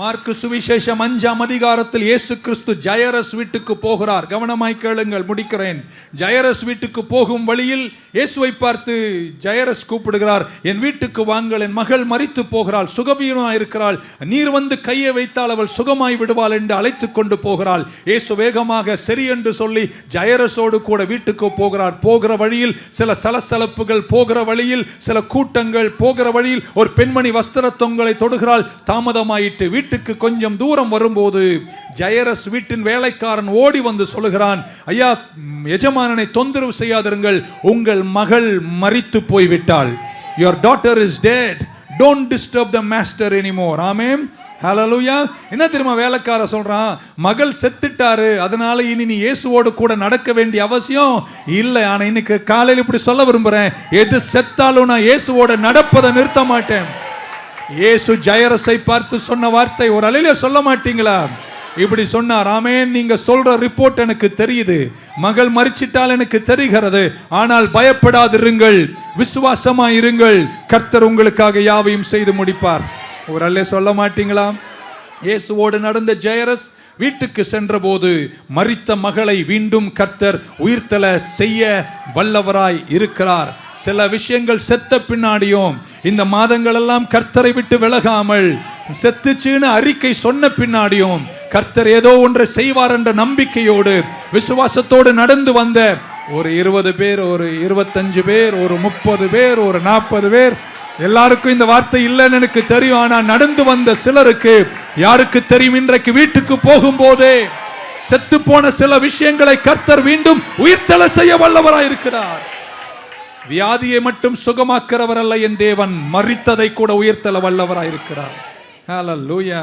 Mark சுவிசேஷம் அஞ்சாம் அதிகாரத்தில் இயேசு கிறிஸ்து ஜயரஸ் வீட்டுக்கு போகிறார். கவனமாய் கேளுங்கள் முடிக்கிறேன். ஜயரஸ் வீட்டுக்கு போகும் வழியில் இயேசுவை பார்த்து ஜயரஸ் கூப்பிடுகிறார். என் வீட்டுக்கு வாங்கள் என் மகள் மறித்து போகிறாள் சுகவீனமாக இருக்கிறாள். நீர் வந்து கையை வைத்தால் அவள் சுகமாய் விடுவாள் என்று அழைத்து கொண்டு போகிறாள். இயேசு வேகமாக சரி என்று சொல்லி ஜயரஸோடு கூட வீட்டுக்கு போகிறார். போகிற வழியில் சில சலசலப்புகள் போகிற வழியில் சில கூட்டங்கள் போகிற வழியில் ஒரு பெண்மணி வஸ்திர தொங்கலை தொடுகிறாள். தாமதமாயிட்டு வீட்டுக்கு கொஞ்சம் தூரம் வரும்போது ஜெயரஸ் வீட்டின் வேலைக்காரன் ஓடி வந்து சொல்லுகிறான் ஐயா எஜமானனை தொந்தரவு செய்யாதிருங்கள் உங்கள் மகள் மறித்து போய்விட்டாள். Your daughter is dead don't disturb the master anymore amen ஹalleluya என்ன தெரியுமா வேலைக்கார சொல்றான்? மகள் செத்துட்டாரு அதனால இனி நீ இயேசுவோடு கூட நடக்க வேண்டிய அவசியம் இல்லை. ஆனா இன்னைக்கு காலையில் இப்படி சொல்ல விரும்புறேன். எது செத்தாலும் நான் இயேசுவோட நடப்பதை நிறுத்த மாட்டேன். இயேசு ஜெயரஸை பார்த்து சொன்ன வார்த்தை ஒரு அலையில சொல்ல மாட்டீங்களா? இப்படி சொன்னார் ஆமேன் நீங்க சொல்ற ரிப்போர்ட் எனக்கு தெரியுது. மகள் மறிச்சிட்டால் எனக்கு தெரிகிறது. ஆனால் பயப்படாதிருங்கள் விசுவாசமா இருங்கள். கர்த்தர் உங்களுக்காக யாவையும் செய்து முடிப்பார். ஒரு அல்லே சொல்ல மாட்டீங்களா? இயேசுவோடு நடந்த ஜெயரஸ் வீட்டுக்கு சென்றபோது மறித்த மகளை மீண்டும் கர்த்தர் உயிர்த்தல செய்ய வல்லவராய் இருக்கிறார். சில விஷயங்கள் செத்த பின்னாடியும் இந்த மாதங்கள் எல்லாம் கர்த்தரை விட்டு விலகாமல் செத்துச்சுன்னு அறிக்கை சொன்ன பின்னாடியும் கர்த்தர் ஏதோ ஒன்றை செய்வார் என்ற நம்பிக்கையோடு விசுவாசத்தோடு நடந்து வந்த ஒரு இருபது பேர் ஒரு இருபத்தஞ்சு பேர் ஒரு முப்பது பேர் ஒரு நாற்பது பேர் எல்லாருக்கும் இந்த வார்த்தை இல்லைன்னு எனக்கு தெரியும். ஆனா நடந்து வந்த சிலருக்கு யாருக்கு தெரியும்? இன்றைக்கு வீட்டுக்கு போகும்போதே செத்து போன சில விஷயங்களை கர்த்தர் மீண்டும் உயிர்த்தல செய்ய வல்லவராயிருக்கிறார். வியாதியை மட்டும் சுகமாக்கிறவர் அல்ல என் தேவன். மறித்ததை கூட உயிர்த்தல வல்லவராயிருக்கிறார். ஹalleluya